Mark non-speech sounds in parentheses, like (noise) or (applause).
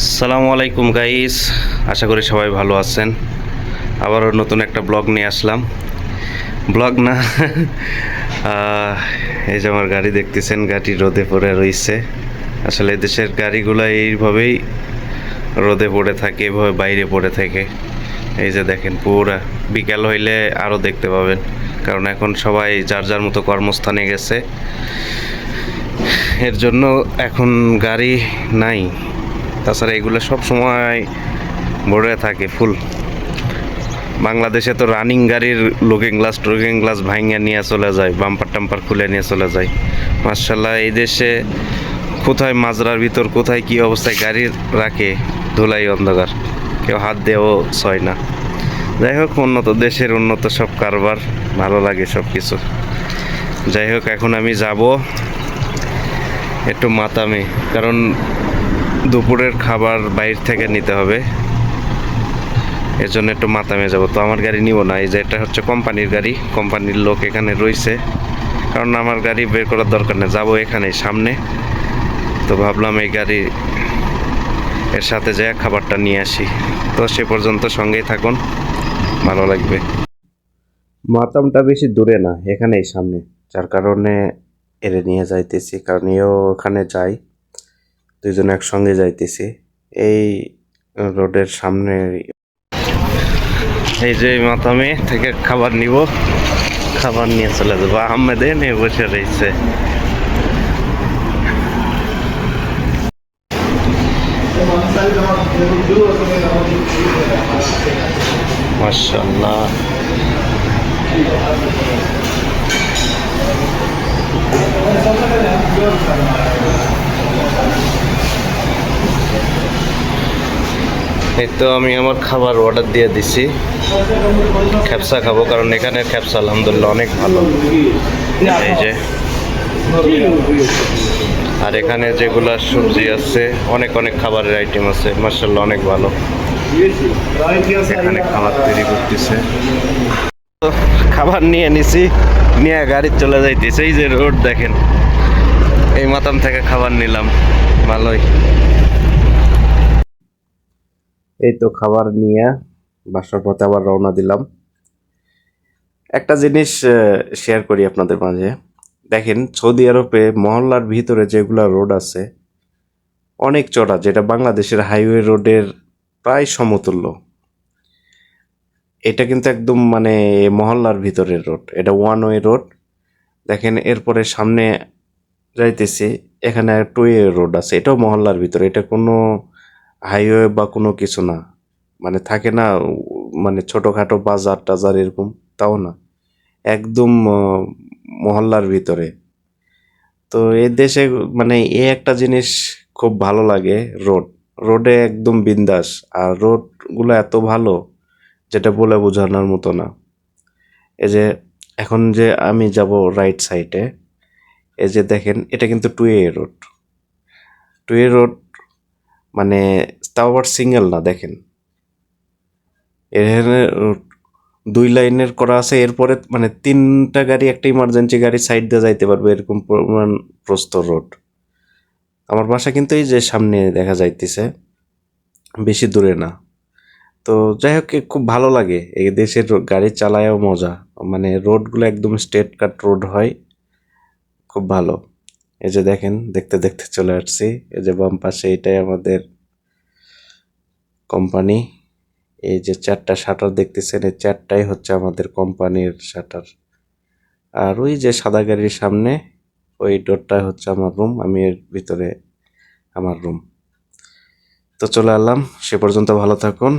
আসসালামু আলাইকুম গাইস, আশা করি সবাই ভালো আছেন। আবারও নতুন একটা ব্লগ নিয়ে আসলাম। ব্লগ না (laughs) এই যে আমার গাড়ি দেখতেছেন, গাড়ি রোদে পড়ে রয়েছে আসলে দেশের গাড়িগুলো এইভাবেই রোদে পড়ে থাকে, এভাবে বাইরে পড়ে থাকে। এই যে দেখেন, পুরা বিকাল হইলে আরও দেখতে পাবেন। কারণ এখন সবাই যার যার মতো কর্মস্থানে গেছে। এর জন্য এখন গাড়ি নাই। তাছাড়া এগুলো সব সময় ভরে থাকে ফুল। বাংলাদেশে তো রানিং গাড়ির লুকিং গ্লাস টুকিং গ্লাস ভাঙিয়ে নিয়ে চলে যায় বাম্পার টাম্পার খুলে নিয়ে চলে যায়। মার্শাল্লাহ এই দেশে কোথায় মাজরার ভিতর, কোথায় কি অবস্থায় গাড়ি রাখে, ধুলাই অন্ধকার। কেউ হাত দিয়েও ছয় না। যাই হোক, উন্নত দেশের উন্নত সব কারবার, ভালো লাগে সব কিছু যাই হোক, এখন আমি যাব একটু মাতামে, কারণ দুপুরের খাবার বাইরে থেকে নিতে হবে। এর জন্য একটু মাতামে যাব তো আমার গাড়ি নিব না। এই যে এটা হচ্ছে কোম্পানির গাড়ি। কোম্পানির লোক এখানে রয়েছে। কারণ আমার গাড়ি বের করার দরকার নেই। যাব এখানে সামনে। তো ভাবলাম এই গাড়ি এর সাথে যায় খাবারটা নিয়ে আসি। তো সে পর্যন্ত সঙ্গেই থাকুন। ভালো লাগবে। মাতামটা বেশি দূরে না। এখানেই সামনে। যার কারণে এড়ে নিয়ে যাইতেছি। কারণ এও ওখানে যাই দুইজন একসঙ্গে যাইতেছি। এই রোডের সামনে এই যে মাতামে থেকে খাবার নিব। খাবার নিয়ে চলে যাব। আহমেদে নিয়ে বসে রয়েছে। মাশাল্লাহ এই তো আমি আমার খাবার অর্ডার দিয়ে দিছি। খ্যাপসা খাব, কারণ এখানে খ্যাপসা আলহামদুলিল্লাহ অনেক ভালো। এই যে। আর এখানে যেগুলা সবজি আছে, অনেক অনেক খাবারের আইটেম আছে মার্শাল্লাহ অনেক ভালো। এখানে খাবার তৈরি করতেছে। খাবার নিয়ে নিছি, নিয়ে গাড়ি চলে যাইতেছে, এই যে রোড দেখেন। এই মাতাম থেকে খাবার নিলাম, ভালোই। এই তো খাবার নিয়ে বাসার পথে আবার রওনা দিলাম। একটা জিনিস শেয়ার করি আপনাদের মাঝে। দেখেন, সৌদি আরবে মহল্লার ভিতরে যেগুলা রোড আছে, অনেক চড়া, যেটা বাংলাদেশের হাইওয়ে রোডের প্রায় সমতুল্য। এটা কিন্তু একদম মানে মহল্লার ভিতরের রোড, এটা ওয়ান ওয়ে রোড দেখেন, এরপরে সামনে যাইতেছি, এখানে টু ওয়ে রোড আছে, এটাও মহল্লার ভিতরে, এটা কোনো হাইওয়ে বা কোনো কিছু না। মানে থাকে না মানে ছোটোখাটো বাজার টাজার এরকম, তাও না। একদম মহল্লার ভিতরে। তো এ দেশে মানে এ একটা জিনিস খুব ভালো লাগে, রোড। রোডে একদম বিন্দাস, আর রোডগুলো এত ভালো, যেটা বলে বোঝানোর মতো না। এই যে, এখন যে আমি যাব রাইট সাইডে এই যে দেখেন, এটা কিন্তু to a road to a road মানে তাও আবার সিঙ্গেল না, দেখেন। এখানে দুই লাইনের করা আছে, এরপরে মানে তিনটা গাড়ি, একটা ইমার্জেন্সি গাড়ি সাইড দিয়ে যাইতে পারবে, এরকম পরিমাণ প্রস্ত রোড। আমার বাসা কিন্তু এই যে সামনে দেখা যাইতেছে, বেশি দূরে না। তো যাই হোক খুব ভালো লাগে এই দেশের গাড়ি চালায়ও মজা। মানে রোডগুলো একদম স্ট্রেট কাট রোড হয়, খুব ভালো। এই যে দেখেন, দেখতে দেখতে চলে আসছি। এই যে বাম পাশে এটাই আমাদের কোম্পানি এই যে চারটা শাটার দেখতেছেন, এই চারটাই হচ্ছে আমাদের কোম্পানির শাটার আর ওই যে সাদা গাড়ির সামনে, ওই ডোরটা হচ্ছে আমার রুম আমি এর ভিতরে আমার রুম তো চলে এলাম সে পর্যন্ত ভালো থাকুন।